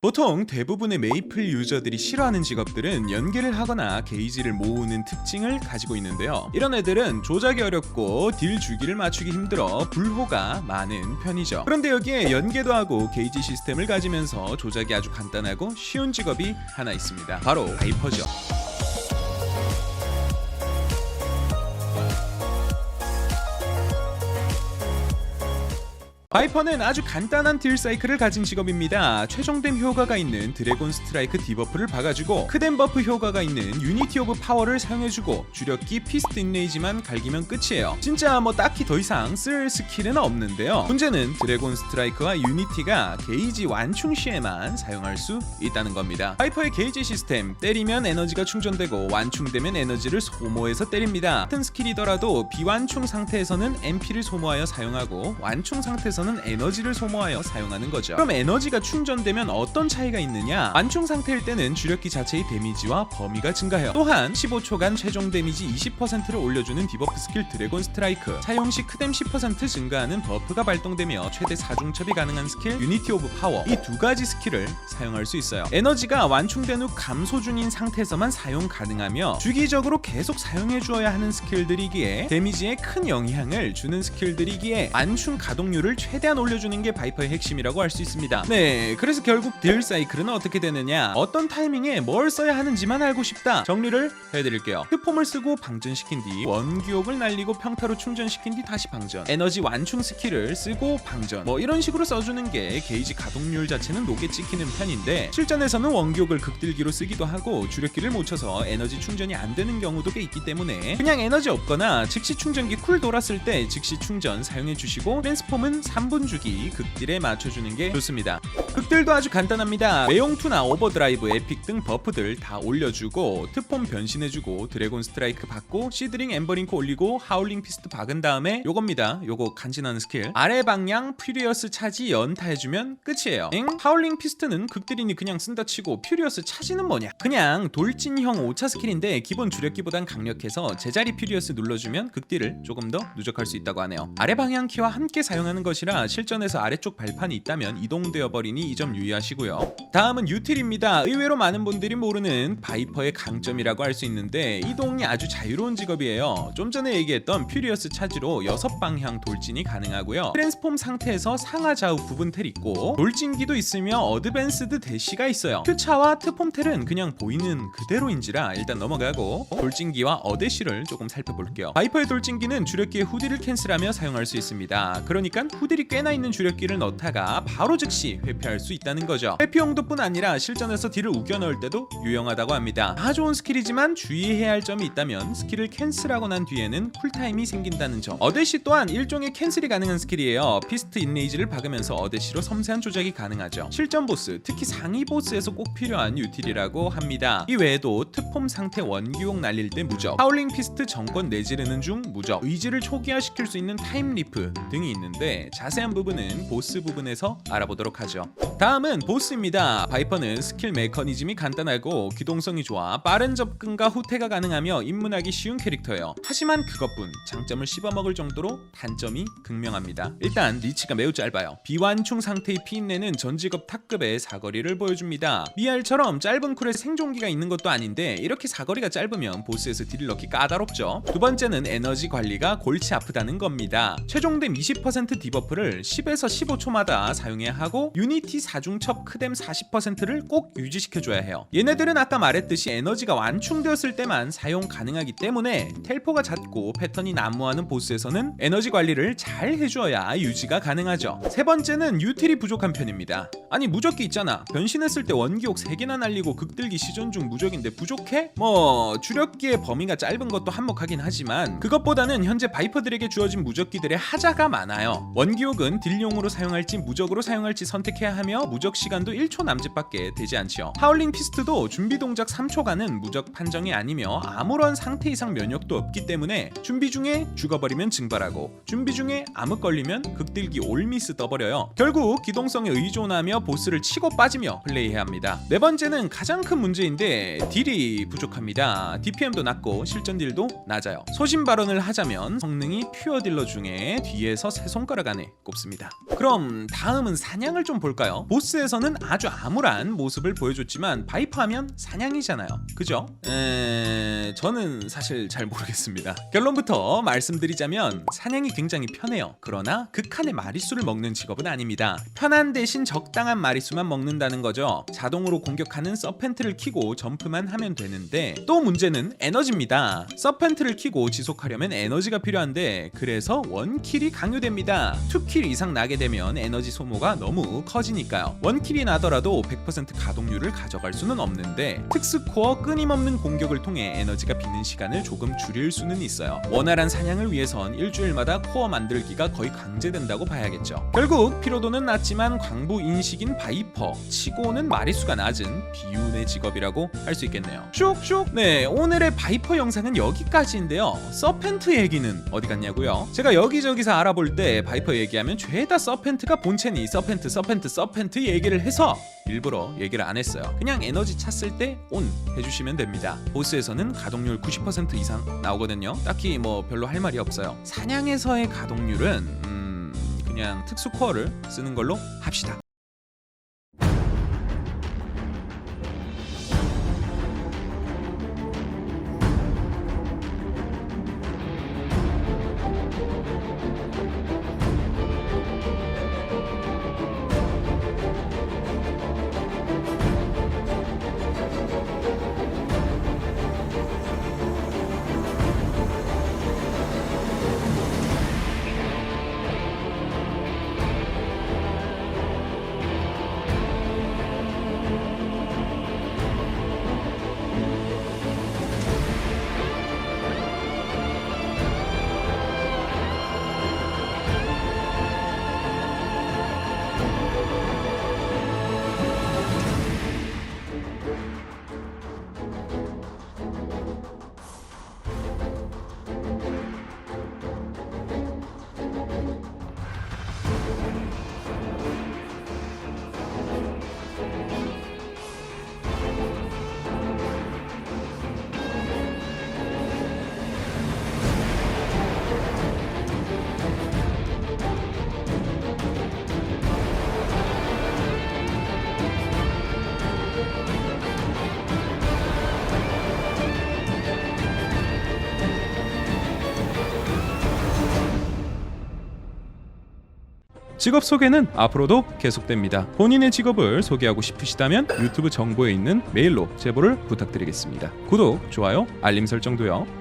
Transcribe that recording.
보통 대부분의 메이플 유저들이 싫어하는 직업들은 연계를 하거나 게이지를 모으는 특징을 가지고 있는데요. 이런 애들은 조작이 어렵고 딜 주기를 맞추기 힘들어 불호가 많은 편이죠. 그런데 여기에 연계도 하고 게이지 시스템을 가지면서 조작이 아주 간단하고 쉬운 직업이 하나 있습니다. 바로 바이퍼죠. 바이퍼는 아주 간단한 딜 사이클을 가진 직업입니다. 최종됨 효과가 있는 드래곤 스트라이크 디버프를 박아주고 크댐 버프 효과가 있는 유니티 오브 파워를 사용해주고 주력기 피스트 인레이지만 갈기면 끝이에요. 진짜 뭐 딱히 더 이상 쓸 스킬은 없는데요. 문제는 드래곤 스트라이크와 유니티가 게이지 완충 시에만 사용할 수 있다는 겁니다. 바이퍼의 게이지 시스템 때리면 에너지가 충전되고 완충되면 에너지를 소모해서 때립니다. 같은 스킬이더라도 비완충 상태에서는 MP를 소모하여 사용하고 완충 상태에서 는 에너지를 소모하여 사용하는 거죠. 그럼 에너지가 충전되면 어떤 차이가 있느냐? 완충 상태일 때는 주력기 자체의 데미지와 범위가 증가해요. 또한 15초간 최종 데미지 20%를 올려주는 디버프 스킬 드래곤 스트라이크 사용 시 크뎀 10% 증가하는 버프가 발동되며 최대 4중첩이 가능한 스킬 유니티 오브 파워 이 두 가지 스킬을 사용할 수 있어요. 에너지가 완충된 후 감소 중인 상태에서만 사용 가능하며 주기적으로 계속 사용해 주어야 하는 스킬들이기에 데미지에 큰 영향을 주는 스킬들이기에 완충 가동률을 최 대한 올려주는 게 바이퍼의 핵심이라고 할 수 있습니다. 네, 그래서 결국 딜 사이클은 어떻게 되느냐? 어떤 타이밍에 뭘 써야 하는지만 알고 싶다. 정리를 해드릴게요. 흡폼을 쓰고 방전시킨 뒤 원기옥을 날리고 평타로 충전시킨 뒤 다시 방전. 에너지 완충 스킬을 쓰고 방전. 뭐 이런 식으로 써주는 게 게이지 가동률 자체는 높게 찍히는 편인데 실전에서는 원기옥을 극딜기로 쓰기도 하고 주력기를 못 쳐서 에너지 충전이 안 되는 경우도 꽤 있기 때문에 그냥 에너지 없거나 즉시 충전기 쿨 돌았을 때 즉시 충전 사용해 주시고 트랜스폼은 3분 주기 극딜에 맞춰주는 게 좋습니다. 극딜도 아주 간단합니다. 매용투나 오버드라이브, 에픽 등 버프들 다 올려주고 트폼 변신해주고 드래곤 스트라이크 받고 시드링 엠버링크 올리고 하울링 피스트 박은 다음에 요겁니다. 요거 간지나는 스킬 아래 방향 퓨리어스 차지 연타해주면 끝이에요. 엥? 하울링 피스트는 극딜이니 그냥 쓴다 치고 퓨리어스 차지는 뭐냐? 그냥 돌진형 5차 스킬인데 기본 주력기보단 강력해서 제자리 퓨리어스 눌러주면 극딜을 조금 더 누적할 수 있다고 하네요. 아래 방향 키와 함께 사용하는 것이라 실전에서 아래쪽 발판이 있다면 이동되어 버리니 이 점 유의하시고요. 다음은 유틸입니다. 의외로 많은 분들이 모르는 바이퍼의 강점이라고 할 수 있는데 이동이 아주 자유로운 직업이에요. 좀 전에 얘기했던 퓨리어스 차지로 6방향 돌진이 가능하고요. 트랜스폼 상태에서 상하 좌우 부분 텔 있고 돌진기도 있으며 어드밴스드 대시가 있어요. 큐차와 트폼 텔은 그냥 보이는 그대로인지라 일단 넘어가고 돌진기와 어대시를 조금 살펴볼게요. 바이퍼의 돌진기는 주력기의 후디를 캔슬하며 사용할 수 있습니다. 그러니까 후 딜이 꽤나 있는 주력기를 넣다가 바로 즉시 회피할 수 있다는 거죠. 회피 용도 뿐 아니라 실전에서 딜을 우겨 넣을 때도 유용하다고 합니다. 다 좋은 스킬이지만 주의해야 할 점이 있다면 스킬을 캔슬하고 난 뒤에는 쿨타임이 생긴다는 점. 어데시 또한 일종의 캔슬이 가능한 스킬이에요. 피스트 인레이지를 박으면서 어데시로 섬세한 조작이 가능하죠. 실전 보스, 특히 상위 보스에서 꼭 필요한 유틸이라고 합니다. 이 외에도 특폼 상태 원기용 날릴 때 무적, 하울링 피스트 정권 내지르는 중 무적, 의지를 초기화시킬 수 있는 타임 리프 등이 있는데 자 세한 부분은 보스 부분에서 알아보도록 하죠. 다음은 보스입니다. 바이퍼는 스킬 메커니즘이 간단하고 기동성이 좋아 빠른 접근과 후퇴가 가능하며 입문하기 쉬운 캐릭터예요. 하지만 그것뿐 장점을 씹어먹을 정도로 단점이 극명합니다. 일단 리치가 매우 짧아요. 비완충 상태의 피인내는 전직업 탑급의 사거리를 보여줍니다. 미알처럼 짧은 쿨에 생존기가 있는 것도 아닌데 이렇게 사거리가 짧으면 보스에서 딜을 넣기 까다롭죠. 두 번째는 에너지 관리가 골치 아프다는 겁니다. 최종됨 20% 디버프를 10에서 15초마다 사용해야 하고 유니티 4중첩 크뎀 40%를 꼭 유지시켜줘야 해요. 얘네들은 아까 말했듯이 에너지가 완충되었을 때만 사용 가능하기 때문에 텔포가 잦고 패턴이 난무하는 보스에서는 에너지 관리를 잘 해주어야 유지가 가능하죠. 세 번째는 유틸이 부족한 편입니다. 아니 무적기 있잖아. 변신했을 때 원기옥 3개나 날리고 극들기 시전 중 무적인데 부족해? 뭐 주력기의 범위가 짧은 것도 한몫하긴 하지만 그것보다는 현재 바이퍼들에게 주어진 무적기들의 하자가 많아요. 원기옥 은 딜용으로 사용할지 무적으로 사용할지 선택해야 하며 무적 시간도 1초 남짓밖에 되지 않지요. 하울링 피스트도 준비 동작 3초간은 무적 판정이 아니며 아무런 상태 이상 면역도 없기 때문에 준비 중에 죽어버리면 증발하고 준비 중에 암흑 걸리면 극딜기 올미스 떠버려요. 결국 기동성에 의존하며 보스를 치고 빠지며 플레이해야 합니다. 네 번째는 가장 큰 문제인데 딜이 부족합니다. DPM도 낮고 실전 딜도 낮아요. 소신 발언을 하자면 성능이 퓨어 딜러 중에 뒤에서 세 손가락 안에 꼽습니다. 그럼 다음은 사냥을 좀 볼까요? 보스에서는 아주 암울한 모습을 보여줬지만 바이퍼 하면 사냥이잖아요. 그죠? 에... 저는 사실 잘 모르겠습니다. 결론부터 말씀드리자면 사냥이 굉장히 편해요. 그러나 극한의 마리수를 먹는 직업은 아닙니다. 편한 대신 적당한 마리수만 먹는다는 거죠. 자동으로 공격하는 서펜트를 키고 점프만 하면 되는데 또 문제는 에너지입니다. 서펜트를 키고 지속하려면 에너지가 필요한데 그래서 원킬이 강요됩니다. 2킬 이상 나게 되면 에너지 소모가 너무 커지니까요. 원킬이 나더라도 100% 가동률을 가져갈 수는 없는데 특수 코어 끊임없는 공격을 통해 에너지 가 비는 시간을 조금 줄일 수는 있어요. 원활한 사냥을 위해선 일주일마다 코어 만들기가 거의 강제된다고 봐야겠죠. 결국 피로도는 낮지만 광부 인식인 바이퍼 치고는 마리수가 낮은 비운의 직업이라고 할 수 있겠네요. 슉슉. 네, 오늘의 바이퍼 영상은 여기까지인데요. 서펜트 얘기는 어디 갔냐고요? 제가 여기저기서 알아볼 때 바이퍼 얘기하면 죄다 서펜트가 본체니 서펜트 서펜트 서펜트 얘기를 해서 일부러 얘기를 안 했어요. 그냥 에너지 찼을 때 온 해주시면 됩니다. 보스에서는 가동률 90% 이상 나오거든요. 딱히 뭐 별로 할 말이 없어요. 사냥에서의 가동률은 음 그냥 특수 코어를 쓰는 걸로 합시다. 직업 소개는 앞으로도 계속됩니다. 본인의 직업을 소개하고 싶으시다면 유튜브 정보에 있는 메일로 제보를 부탁드리겠습니다. 구독, 좋아요, 알림 설정도요.